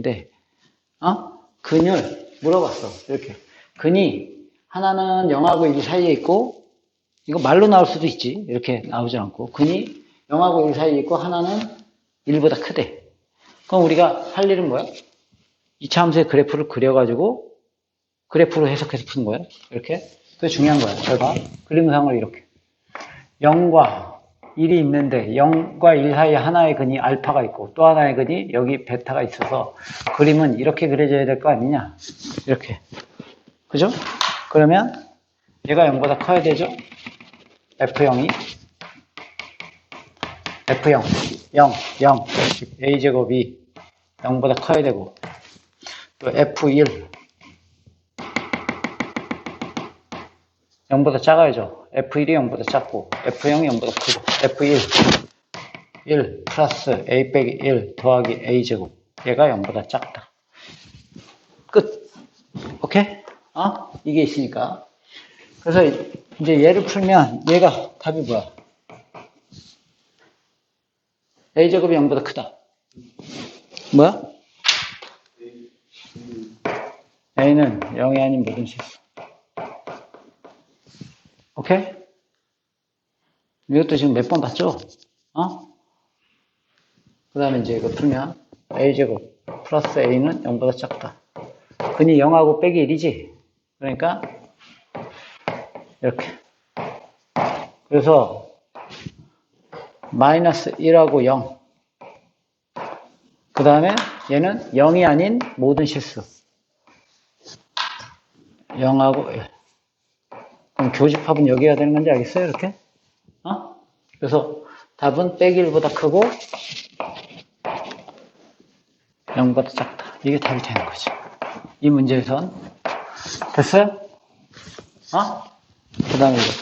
있는데, 어? 근을 물어봤어. 이렇게. 근이 하나는 0하고 1 사이에 있고, 이거 말로 나올 수도 있지. 이렇게 나오지 않고. 근이 0하고 1 사이에 있고, 하나는 1보다 크대. 그럼 우리가 할 일은 뭐야? 이차 함수의 그래프를 그려가지고, 그래프로 해석해서 푸는 거야. 이렇게. 그게 중요한 거야. 잘 봐. 그림상을 이렇게. 0과 1이 있는데 0과 1 사이에 하나의 근이 알파가 있고 또 하나의 근이 여기 베타가 있어서 그림은 이렇게 그려져야 될 거 아니냐? 이렇게. 그죠? 그러면 얘가 0보다 커야 되죠? F0이? F0 0 0 A제곱 이 0보다 커야 되고. 또 F1 0보다 작아야죠. F1이 0보다 작고, F0이 0보다 크고, F1, 1 플러스 A 빼기 1 더하기 A 제곱. 얘가 0보다 작다. 끝. 오케이? 어? 이게 있으니까. 그래서 이제 얘를 풀면 얘가 답이 뭐야? A 제곱이 0보다 크다. 뭐야? A는 0이 아닌 모든 실수. 오케이? 이것도 지금 몇 번 봤죠? 어? 그 다음에 이제 이거 풀면 a제곱 플러스 a는 0보다 작다. 근이 0하고 빼기 1이지? 그러니까 이렇게. 그래서 마이너스 1하고 0. 그 다음에 얘는 0이 아닌 모든 실수. 0하고 1. 그럼 교집합은 여기 해야 되는 건지 알겠어요? 이렇게? 어? 그래서 답은 빼기 1보다 크고 0보다 작다. 이게 답이 되는 거죠. 이 문제에선. 됐어요? 어? 그 다음에 이거.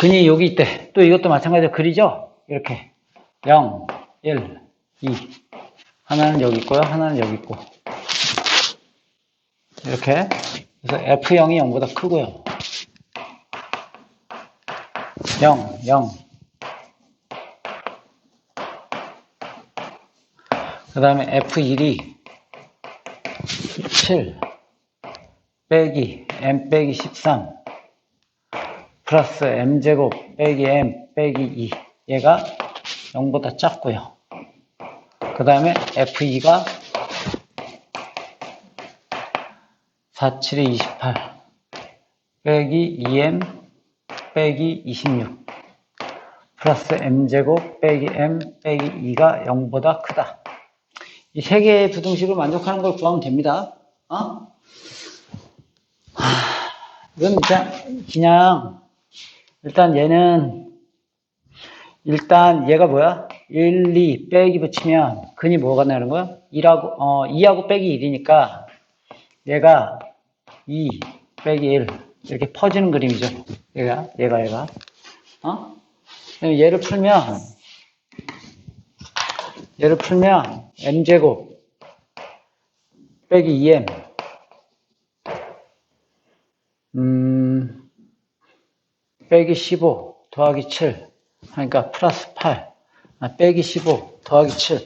근이 여기 있대. 또 이것도 마찬가지로 그리죠? 이렇게. 0, 1, 2. 하나는 여기 있고요. 하나는 여기 있고. 이렇게. 그래서 F0이 0보다 크고요. 0, 0. 그 다음에 F1이 7 빼기 M 빼기 13 플러스 M제곱 빼기 M 빼기 2 얘가 0보다 작고요. 그 다음에 F2가 4, 7에 28 빼기 2m 빼기 26 플러스 m제곱 빼기 m 빼기 2가 0보다 크다. 이 세 개의 부등식을 만족하는 걸 구하면 됩니다. 어? 하, 이건 그냥, 그냥 일단 얘는 일단 얘가 뭐야? 1, 2 빼기 붙이면 근이 뭐가 나는 거야? 1하고 어 2하고 빼기 1이니까 얘가 2 빼기 1 이렇게 퍼지는 그림이죠. 얘가 얘가 얘가. 어? 얘를 풀면 얘를 풀면 m제곱 빼기 2m 음 빼기 15 더하기 7 그러니까 플러스 8 아, 빼기 15 더하기 7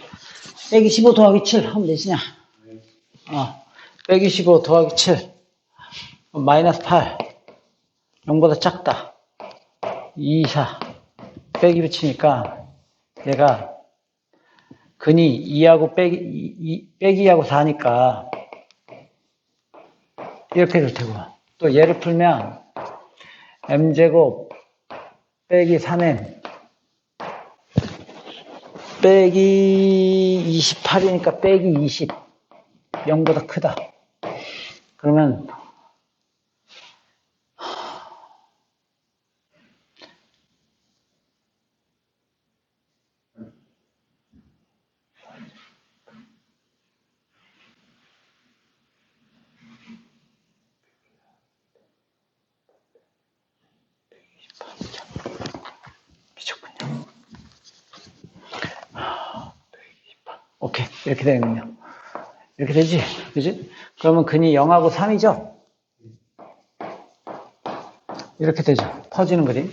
빼기 15 더하기 7 하면 되시냐? 어, 빼기 15 더하기 7 마이너스 8 0보다 작다. 2, 4 빼기 붙이니까 얘가 근이 2하고 빼기, 2, 빼기하고 4니까 이렇게 될 테고 또 얘를 풀면 m제곱 빼기 3m 빼기 28이니까 빼기 20 0보다 크다 그러면. 이렇게 되는군요. 이렇게 되지? 그지? 그러면 근이 0하고 3이죠? 이렇게 되죠. 퍼지는 그림.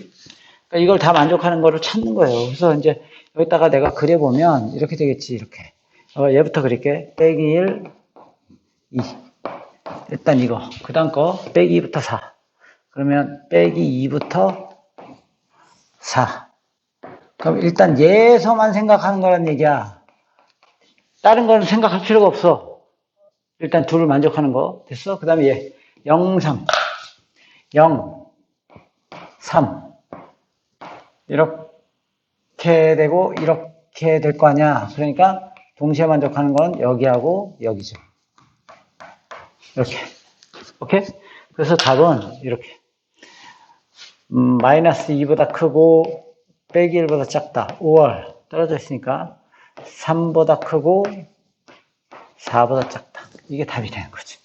그러니까 이걸 다 만족하는 거를 찾는 거예요. 그래서 이제 여기다가 내가 그려보면 이렇게 되겠지. 이렇게. 어, 얘부터 그릴게. 빼기 1, 2. 일단 이거. 그 다음 거, 빼기 2부터 4. 그러면 빼기 2부터 4. 그럼 일단 얘서만 생각하는 거란 얘기야. 다른 거는 생각할 필요가 없어. 일단 둘을 만족하는 거. 됐어? 그 다음에 얘. 0, 3. 0, 3. 이렇게 되고, 이렇게 될 거 아니야. 그러니까, 동시에 만족하는 건 여기하고 여기죠. 이렇게. 오케이? 그래서 답은 이렇게. 음, 마이너스 2보다 크고, 빼기 1보다 작다. 5월. 떨어져 있으니까, 3보다 크고, 4보다 작다. 이게 답이 되는 거지.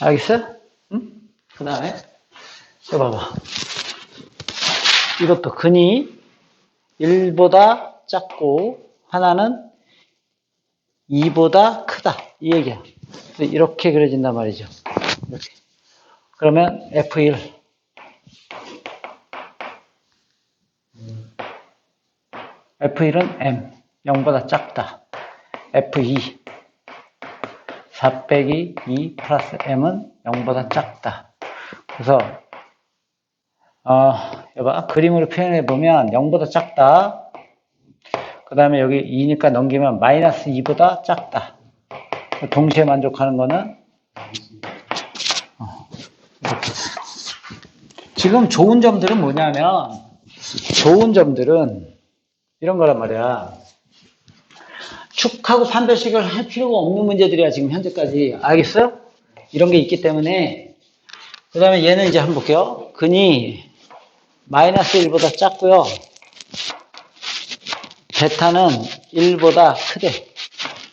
알겠어? 응? 그 다음에, 이거 봐봐. 이것도 근이 1보다 작고, 하나는 2보다 크다. 이 얘기야. 이렇게 그려진단 말이죠. 이렇게. 그러면 F1. F1은 M. 0보다 작다. F2. 4 빼기 2 플러스 M은 0보다 작다. 그래서, 어, 여봐. 그림으로 표현해 보면 0보다 작다. 그 다음에 여기 2니까 넘기면 마이너스 2보다 작다. 동시에 만족하는 거는. 지금 좋은 점들은 뭐냐면 좋은 점들은 이런 거란 말이야. 축하고 판별식을 할 필요가 없는 문제들이야 지금 현재까지 알겠어요? 이런 게 있기 때문에 그 다음에 얘는 이제 한번 볼게요. 근이 마이너스 1보다 작고요. 베타는 1보다 크대.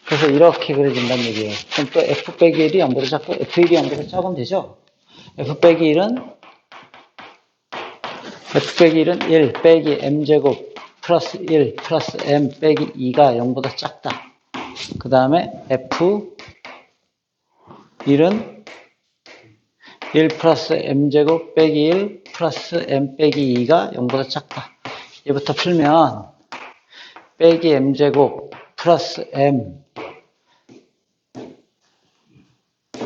그래서 이렇게 그려진다는 얘기예요. 그럼 또 f 빼기 1이 0보다 작고 f1이 0보다 작으면 되죠? f 빼기 1은 f 빼기 1은 1 빼기 m제곱 플러스 1 플러스 m 빼기 2가 0보다 작다. 그 다음에 f 1은 1 플러스 m제곱 빼기 1 플러스 m 빼기 2가 0보다 작다. 얘부터 풀면 빼기 m제곱 플러스 m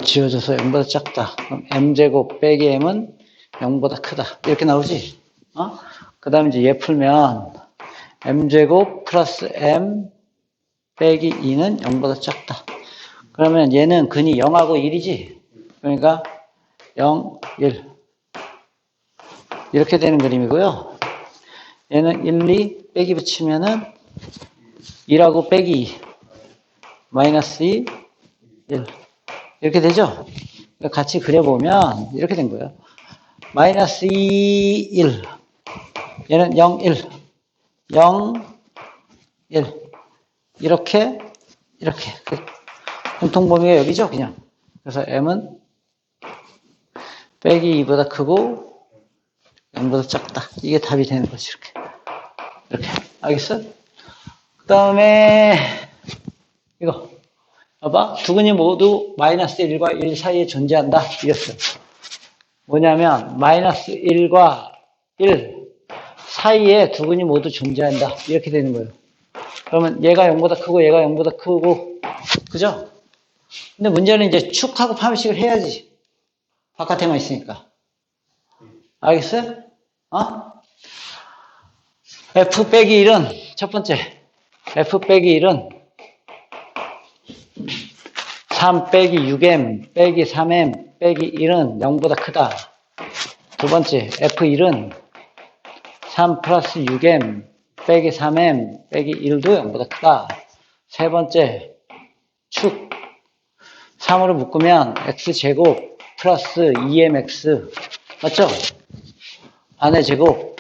지워져서 0보다 작다. 그럼 m제곱 빼기 m은 0보다 크다. 이렇게 나오지? 어? 그 다음에 이제 얘 풀면 m제곱 플러스 m 빼기 2는 0보다 작다. 그러면 얘는 근이 0하고 1이지? 그러니까 0, 1. 이렇게 되는 그림이고요. 얘는 1, 2 빼기 붙이면은 1하고 빼기 2. 마이너스 2, 1. 이렇게 되죠? 그러니까 같이 그려보면 이렇게 된 거예요. 마이너스 2, 1. 얘는 0, 1. 0, 1. 이렇게, 이렇게. 공통 범위가 여기죠, 그냥. 그래서 m은 빼기 2보다 크고 0보다 작다. 이게 답이 되는 거지, 이렇게. 이렇게. 알겠어? 그 다음에, 이거. 봐봐. 두 근이 모두 마이너스 1과 1 사이에 존재한다. 이랬어. 뭐냐면, 마이너스 1과 1 사이에 두 근이 모두 존재한다. 이렇게 되는 거예요. 그러면 얘가 0보다 크고 얘가 0보다 크고, 그죠? 근데 문제는 이제 축하고 파멸식을 해야지. 바깥에만 있으니까. 알겠어요? 어? F 빼기 1은, 첫 번째. F 빼기 1은 3 빼기 6M 빼기 3M 빼기 1은 0보다 크다. 두 번째, F1은 3 플러스 6M 빼기 3M 빼기 1도 0보다 크다. 세 번째, 축. 3으로 묶으면 X제곱 플러스 2MX. 맞죠? 안의 제곱.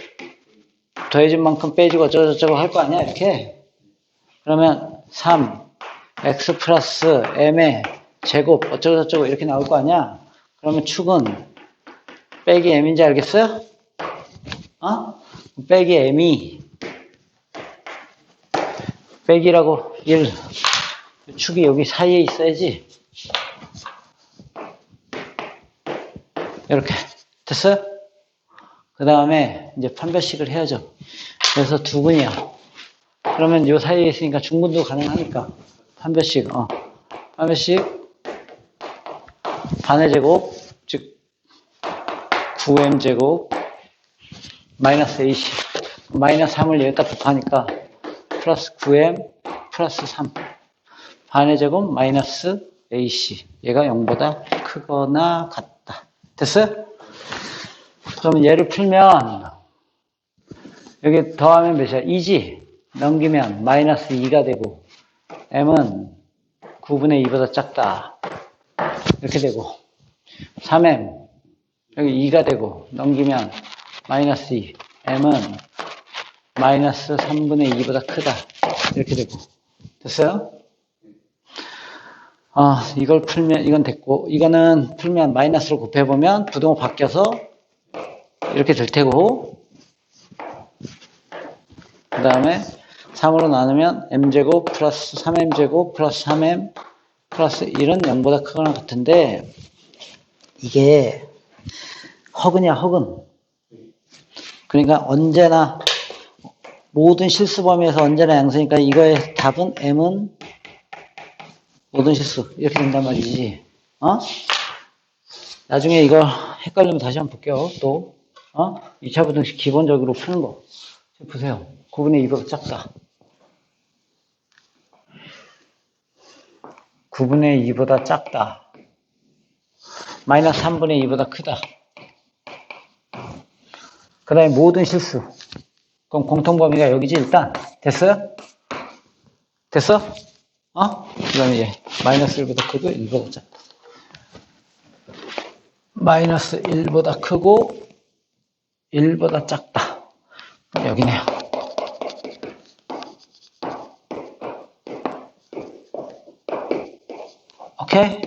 더해진 만큼 빼지고 어쩌고저쩌고 할 거 아니야, 이렇게? 그러면 3, x 플러스 m의 제곱 어쩌고저쩌고 이렇게 나올 거 아니야? 그러면 축은 빼기 m인지 알겠어요? 어? 빼기 m이 빼기라고 1 축이 여기 사이에 있어야지 이렇게 됐어요? 그 다음에 이제 판별식을 해야죠 그래서 두 근이야 그러면 요 사이에 있으니까 중분도 가능하니까 한 배씩 어. 한 배씩 반의 제곱 즉 9m 제곱 마이너스 AC 마이너스 3을 여기다 곱하니까 플러스 9m 플러스 3 반의 제곱 마이너스 AC 얘가 0보다 크거나 같다. 됐어요? 그러면 얘를 풀면 여기 더하면 몇이야? 2지. 넘기면 마이너스 2가 되고 m은 9분의 2보다 작다. 이렇게 되고 3m 여기 2가 되고 넘기면 마이너스 2 m은 마이너스 3분의 2보다 크다. 이렇게 되고. 됐어요? 아 이걸 풀면 이건 됐고 이거는 풀면 마이너스로 곱해보면 부동호 바뀌어서 이렇게 될 테고. 그 다음에 3으로 나누면 m제곱 플러스 3m제곱 플러스 3m 플러스 1은 0보다 크거나 같은데 이게 허근이야 허근 그러니까 언제나 모든 실수 범위에서 언제나 양수니까 이거의 답은 m은 모든 실수 이렇게 된단 말이지. 어? 나중에 이거 헷갈리면 다시 한번 볼게요 또. 어? 2차 부등식 기본적으로 푸는 거. 보세요. 9분의 2보다 작다. 9분의 2보다 작다. 마이너스 3분의 2보다 크다 그 다음에 모든 실수 그럼 공통 범위가 여기지 일단 됐어요? 됐어? 어? 그 다음에 얘 마이너스 1보다 크고 1보다 작다 마이너스 1보다 크고 1보다 작다 여기네요 오케이?